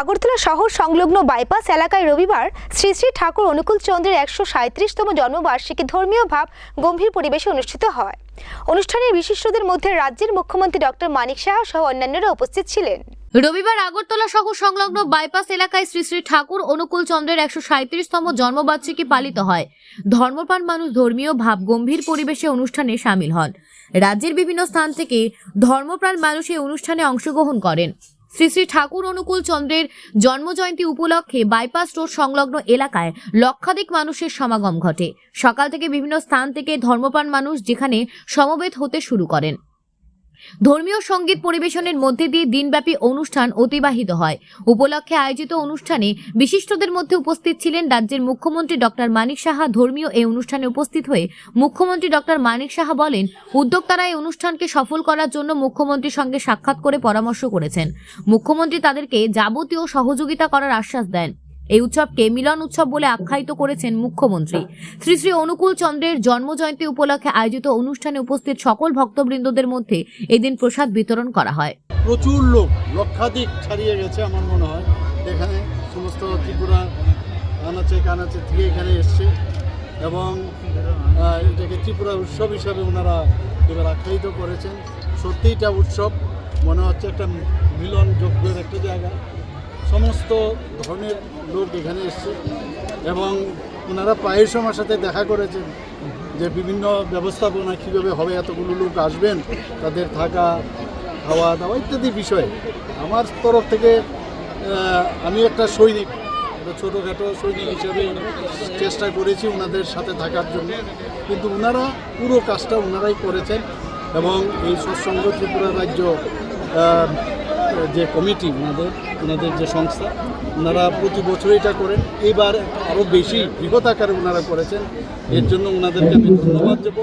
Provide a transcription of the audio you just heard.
আগরতলা শহর সংলগ্ন বাইপাস এলাকায় রবিবার শ্রী শ্রী ঠাকুর অনুকূল চন্দ্রের একশো সাঁত্রিশতম জন্মবার্ষিকী ধর্মীয় ভাব গম্ভীর পরিবেশে অনুষ্ঠিত হয়। অনুষ্ঠানের বিশিষ্টদের মধ্যে রাজ্যের মুখ্যমন্ত্রী ডক্টর মানিক সাহা সহ অন্যান্যরা উপস্থিত ছিলেন। রবিবার আগরতলা শহর সংলগ্ন বাইপাস এলাকায় শ্রী শ্রী ঠাকুর অনুকূল চন্দ্রের একশো সাঁত্রিশতম জন্মবার্ষিকী পালিত হয়। ধর্মপ্রাণ মানুষ ধর্মীয় ভাব গম্ভীর পরিবেশে অনুষ্ঠানে সামিল হন। রাজ্যের বিভিন্ন স্থান থেকে ধর্মপ্রাণ মানুষ এই অনুষ্ঠানে অংশগ্রহণ করেন। শ্রী শ্রী ঠাকুর অনুকূল চন্দ্রের জন্মজয়ন্তী উপলক্ষে বাইপাস রোড সংলগ্ন এলাকায় লক্ষাধিক মানুষের সমাগম ঘটে। সকাল থেকে বিভিন্ন স্থান থেকে ধর্মপ্রাণ মানুষ যেখানে সমবেত হতে শুরু করেন। ধর্মীয় সংগীত পরিবেশনের মধ্যে দিয়ে দিনব্যাপী অনুষ্ঠান অতিবাহিত হয়। উপলক্ষে আয়োজিত অনুষ্ঠানে বিশিষ্টদের মধ্যে উপস্থিত ছিলেন রাজ্যের মুখ্যমন্ত্রী ডক্টর মানিক সাহা। ধর্মীয় এই অনুষ্ঠানে উপস্থিত হয়ে মুখ্যমন্ত্রী ডক্টর মানিক সাহা বলেন, উদ্যোক্তারা এই অনুষ্ঠানকে সফল করার জন্য মুখ্যমন্ত্রীর সঙ্গে সাক্ষাৎ করে পরামর্শ করেছেন। মুখ্যমন্ত্রী তাদেরকে যাবতীয় সহযোগিতা করার আশ্বাস দেন। এই উৎসবকে মিলন উৎসব বলে আখ্যায়িত করেছেন মুখ্যমন্ত্রী। শ্রী শ্রী অনুকূল চন্দ্রের জন্মজয়ন্তী উপলক্ষে আয়োজিত অনুষ্ঠানে উপস্থিত সকল ভক্তবৃন্দদের মধ্যে এদিন প্রসাদ বিতরণ করা হয়। প্রচুর লোক, লক্ষাধিক ছাড়িয়ে গেছে আমার মনে হয়। এখানে সমস্ত ত্রিপুরা, আনাচে, কানাচে থেকে এখানে এসছে এবং এটাকে ত্রিপুরা উৎসব হিসাবে ওনারা এবার আখ্যায়িত করেছেন। সত্যি এটা উৎসব, মনে হচ্ছে একটা মিলন যোগ্যের একটা জায়গা। সমস্ত ধরনের লোক এখানে এসছে এবং ওনারা প্রায়শ আমার সাথে দেখা করেছেন যে বিভিন্ন ব্যবস্থাপনা কীভাবে হবে, এতগুলো লোক আসবেন, তাদের থাকা, খাওয়া দাওয়া ইত্যাদি বিষয়। আমার তরফ থেকে আমি একটা সৈনিক ছোটোখাটো সৈনিক হিসেবে চেষ্টা করেছি ওনাদের সাথে থাকার জন্য। কিন্তু ওনারা পুরো কাজটা ওনারাই করেছেন এবং এই সৎসঙ্গ ত্রিপুরা রাজ্য যে কমিটি, ওনাদের ওনাদের যে সংস্থা, ওনারা প্রতি বছর এটা করেন। এবার আরও বেশি বিগত আকারে ওনারা করেছেন। এর জন্য ওনাদেরকে আমি ধন্যবাদ দেবো।